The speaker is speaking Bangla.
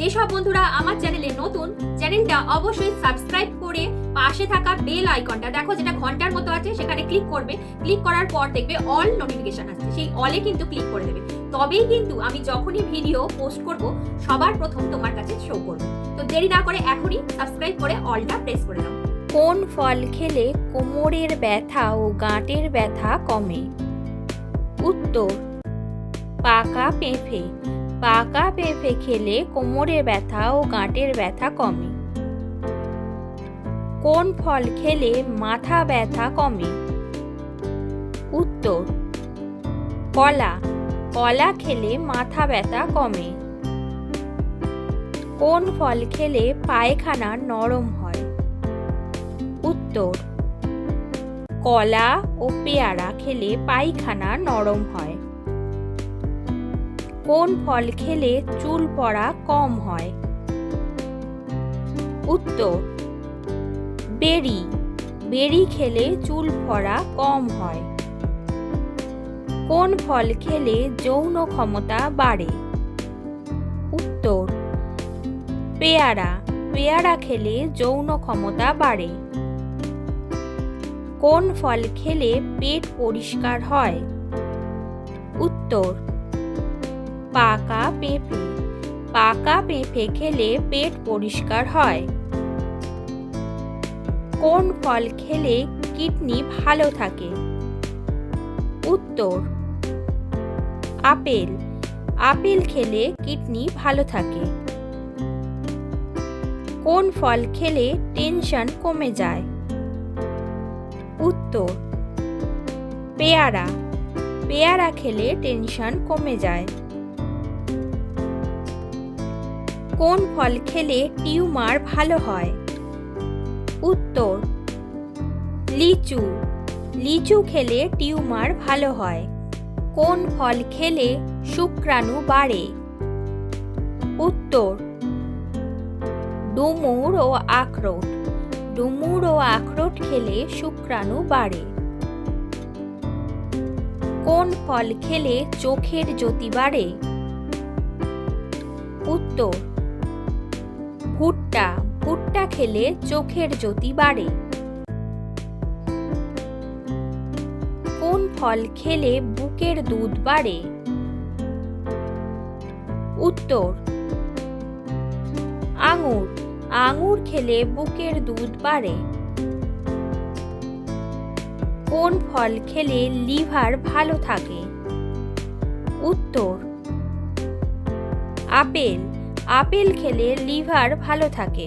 যেসব বন্ধুরা আমার চ্যানেলে নতুন, চ্যানেলটা অবশ্যই সাবস্ক্রাইব করে পাশে থাকা বেল আইকনটা দেখো, যেটা ঘণ্টার মতো আছে, সেখানে ক্লিক করবে। ক্লিক করার পর দেখবে অল নোটিফিকেশন আসছে। সেই অলে কিন্তু ক্লিক করে দেবে। তবেই কিন্তু আমি যখনই ভিডিও পোস্ট করব, সবার প্রথম তোমার কাছে শো করবে। তো দেরি না করে এখনই সাবস্ক্রাইব করে অলটা প্রেস করে দাও কোন ফল খেলে কোমরের ব্যথা ও গাঁটের ব্যথা কমে? উত্তর, পাকা পেঁপে। পাকা পেঁপে খেলে কোমরের ব্যথা ও গাঁটের ব্যথা কমে। কোন ফল খেলে মাথা ব্যথা কমে? উত্তর, কলা। কলা খেলে মাথা ব্যথা কমে। কোন ফল খেলে পায়খানা নরম হয়? উত্তর, কলা ও পেয়ারা খেলে পায়খানা নরম হয়। কোন ফল খেলে চুল পড়া কম হয়? উত্তর, বেরি। বেরি খেলে চুল পড়া কম হয়। কোন ফল খেলে যৌন ক্ষমতা বাড়ে? উত্তর, পেয়ারা। পেয়ারা খেলে যৌন ক্ষমতা বাড়ে। কোন ফল খেলে পেট পরিষ্কার হয়? উত্তর পাকা পেঁপে। পাকা পেঁপে খেলে পেট পরিষ্কার হয়। কোন ফল খেলে কিডনি ভালো থাকে? উত্তর, আপেল। আপেল খেলে কিডনি ভালো থাকে। কোন ফল খেলে টেনশন কমে যায়? উত্তর, পেয়ারা। পেয়ারা খেলে টেনশন কমে যায়। কোন ফল খেলে টিউমার ভালো হয়? উত্তর, লিচু। লিচু খেলে টিউমার ভালো হয়। কোন ফল খেলে শুক্রাণু বাড়ে? উত্তর, ডুমুর ও আখরোট। ডুমুর ও আখরোট খেলে শুক্রাণু বাড়ে। কোন ফল খেলে চোখের জ্যোতি বাড়ে? উত্তর ভুট্টা ভুট্টা খেলে চোখের জ্যোতি বাড়ে। কোন ফল খেলে বুকের দুধ বাড়ে? উত্তর, আঙুর। আঙুর খেলে বুকের দুধ বাড়ে। কোন ফল খেলে লিভার ভালো থাকে? উত্তর, আপেল। আপেল খেলে লিভার ভালো থাকে।